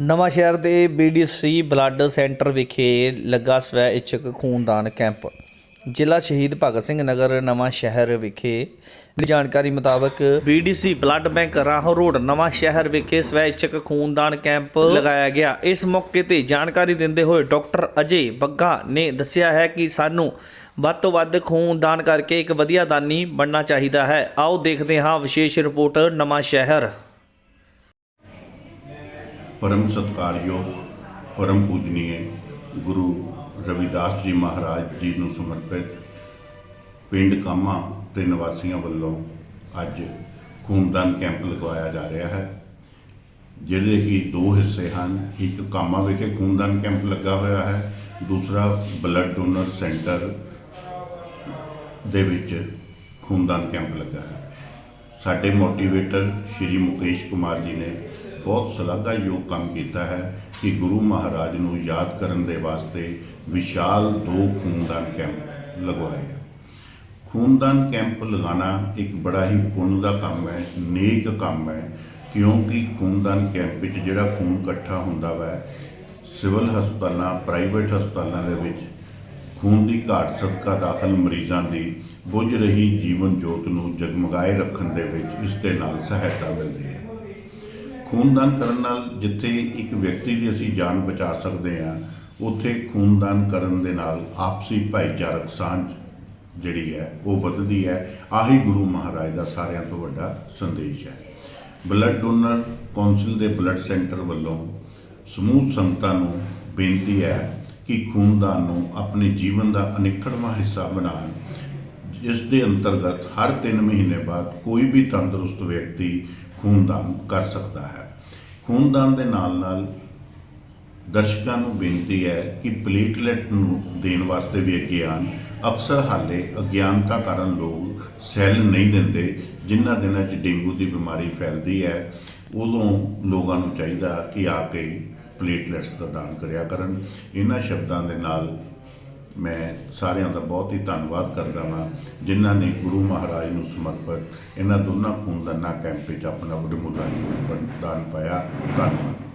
ਨਵਾਂ ਸ਼ਹਿਰ ਦੇ ਬੀਡੀਸੀ ਬਲੱਡ ਸੈਂਟਰ ਵਿਖੇ ਲੱਗਾ ਸਵੈ ਇੱਛਕ ਖੂਨਦਾਨ ਕੈਂਪ। ਜ਼ਿਲ੍ਹਾ ਸ਼ਹੀਦ ਭਗਤ ਸਿੰਘ ਨਗਰ, ਨਵਾਂ ਸ਼ਹਿਰ ਵਿਖੇ। ਮਿਲੀ ਜਾਣਕਾਰੀ ਮੁਤਾਬਕ BDC blood bank Rahon road, Nawanshahr ਵਿਖੇ ਸਵੈ ਇੱਛਕ ਖੂਨਦਾਨ ਕੈਂਪ ਲਗਾਇਆ ਗਿਆ। ਇਸ ਮੌਕੇ ਤੇ ਜਾਣਕਾਰੀ ਦਿੰਦੇ ਹੋਏ ਡਾਕਟਰ ਅਜੇ ਬੱਗਾ ਨੇ ਦੱਸਿਆ ਹੈ ਕਿ ਸਾਨੂੰ ਵੱਧ ਤੋਂ ਵੱਧ ਖੂਨਦਾਨ ਕਰਕੇ ਇੱਕ ਵਧੀਆ ਦਾਨੀ ਬਣਨਾ ਚਾਹੀਦਾ ਹੈ। ਆਓ ਦੇਖਦੇ ਹਾਂ ਵਿਸ਼ੇਸ਼ ਰਿਪੋਰਟ ਨਵਾਂ ਸ਼ਹਿਰ। ਪਰਮ ਸਤਕਾਰਯੋਗ, ਪਰਮ ਪੂਜਨੀਏ ਗੁਰੂ ਰਵਿਦਾਸ ਜੀ ਮਹਾਰਾਜ ਜੀ ਨੂੰ ਸਮਰਪਿਤ ਪਿੰਡ ਕਾਮਾ ਦੇ ਨਿਵਾਸੀਆਂ ਵੱਲੋਂ ਅੱਜ ਖੂਨਦਾਨ ਕੈਂਪ ਲਗਵਾਇਆ ਜਾ ਰਿਹਾ ਹੈ। ਜਿਹੜੇ ਕਿ ਦੋ ਹਿੱਸੇ ਹਨ, ਇੱਕ ਕਾਮਾ ਵਿਖੇ ਖੂਨਦਾਨ ਕੈਂਪ ਲੱਗਾ ਹੋਇਆ ਹੈ, ਦੂਸਰਾ ਬਲੱਡ ਡੋਨਰ ਸੈਂਟਰ ਦੇ ਵਿੱਚ ਖੂਨਦਾਨ ਕੈਂਪ ਲੱਗਾ ਹੈ। ਸਾਡੇ ਮੋਟੀਵੇਟਰ ਸ਼੍ਰੀ ਮੁਕੇਸ਼ ਕੁਮਾਰ ਜੀ ਨੇ ਬਹੁਤ ਸ਼ਲਾਘਾਯੋਗ ਕੰਮ ਕੀਤਾ ਹੈ ਕਿ ਗੁਰੂ ਮਹਾਰਾਜ ਨੂੰ ਯਾਦ ਕਰਨ ਦੇ ਵਾਸਤੇ ਵਿਸ਼ਾਲ ਦੋ ਖੂਨਦਾਨ ਕੈਂਪ ਲਗਵਾਏ ਆ। ਖੂਨਦਾਨ ਕੈਂਪ ਲਗਾਉਣਾ ਇੱਕ ਬੜਾ ਹੀ ਪੁੰਨ ਦਾ ਕੰਮ ਹੈ, ਨੇਕ ਕੰਮ ਹੈ, ਕਿਉਂਕਿ ਖੂਨਦਾਨ ਕੈਂਪ ਵਿੱਚ ਜਿਹੜਾ ਖੂਨ ਇਕੱਠਾ ਹੁੰਦਾ ਵਾ, ਸਿਵਲ ਹਸਪਤਾਲਾਂ, ਪ੍ਰਾਈਵੇਟ ਹਸਪਤਾਲਾਂ ਦੇ ਵਿੱਚ ਖੂਨ ਦੀ ਘਾਟ ਸਦਕਾ ਦਾਖਲ ਮਰੀਜ਼ਾਂ ਦੀ ਬੁੱਝ ਰਹੀ ਜੀਵਨ ਜੋਤ ਨੂੰ ਜਗਮਗਾਏ ਰੱਖਣ ਦੇ ਵਿੱਚ ਇਸ ਦੇ ਨਾਲ ਸਹਾਇਤਾ ਮਿਲਦੀ ਹੈ। ਖੂਨਦਾਨ ਕਰਨ ਨਾਲ ਜਿੱਥੇ ਇੱਕ ਵਿਅਕਤੀ ਦੀ ਅਸੀਂ ਜਾਨ ਬਚਾ ਸਕਦੇ ਹਾਂ, ਉੱਥੇ ਖੂਨਦਾਨ ਕਰਨ ਦੇ ਨਾਲ ਆਪਸੀ ਭਾਈਚਾਰਕ ਸਾਂਝ ਜਿਹੜੀ ਹੈ, ਉਹ ਵੱਧਦੀ ਹੈ। ਆਹੀ ਗੁਰੂ ਮਹਾਰਾਜ ਦਾ ਸਾਰਿਆਂ ਤੋਂ ਵੱਡਾ ਸੰਦੇਸ਼ ਹੈ। ਬਲੱਡ ਡੋਨਰ ਕੌਂਸਲ ਦੇ ਬਲੱਡ ਸੈਂਟਰ ਵੱਲੋਂ ਸਮੂਹ ਸੰਗਤਾਂ ਨੂੰ ਬੇਨਤੀ ਹੈ ਕਿ ਖੂਨਦਾਨ ਨੂੰ ਆਪਣੇ ਜੀਵਨ ਦਾ ਅਨਿੱਖੜਵਾਂ ਹਿੱਸਾ ਬਣਾਉਣ। ਇਸ ਦੇ ਅੰਤਰਗਤ ਹਰ 3 ਮਹੀਨੇ ਬਾਅਦ ਕੋਈ ਵੀ ਤੰਦਰੁਸਤ ਵਿਅਕਤੀ ਖੂਨਦਾਨ ਕਰ ਸਕਦਾ ਹੈ। ਖੂਨਦਾਨ ਦੇ ਨਾਲ ਨਾਲ ਦਰਸ਼ਕਾਂ ਨੂੰ ਬੇਨਤੀ ਹੈ ਕਿ ਪਲੇਟਲੈਟ ਨੂੰ ਦੇਣ ਵਾਸਤੇ ਵੀ ਅੱਗੇ ਆਉਣ ਅਕਸਰ ਹਾਲੇ ਅਗਿਆਨਤਾ ਕਾਰਨ ਲੋਕ ਸੈੱਲ ਨਹੀਂ ਦਿੰਦੇ, ਜਿਨ੍ਹਾਂ ਦਿਨਾਂ 'ਚ ਡੇਂਗੂ ਦੀ ਬਿਮਾਰੀ ਫੈਲਦੀ ਹੈ, ਉਦੋਂ ਲੋਕਾਂ ਨੂੰ ਚਾਹੀਦਾ ਕਿ ਆ ਕੇ ਪਲੇਟਲੈਟਸ ਦਾ ਦਾਨ ਕਰਿਆ ਕਰਨ। ਇਹਨਾਂ ਸ਼ਬਦਾਂ ਦੇ ਨਾਲ ਮੈਂ ਸਾਰਿਆਂ ਦਾ ਬਹੁਤ ਹੀ ਧੰਨਵਾਦ ਕਰਦਾ ਹਾਂ ਜਿਨ੍ਹਾਂ ਨੇ ਗੁਰੂ ਮਹਾਰਾਜ ਨੂੰ ਸਮਰਪਿਤ ਇਹਨਾਂ ਦੋਨਾਂ ਖੂਨਦਾਨਾਂ ਕੈਂਪ ਵਿੱਚ ਆਪਣਾ ਵਡਮੁੱਲਾ ਦਾਨ ਪਾਇਆ। ਧੰਨਵਾਦ।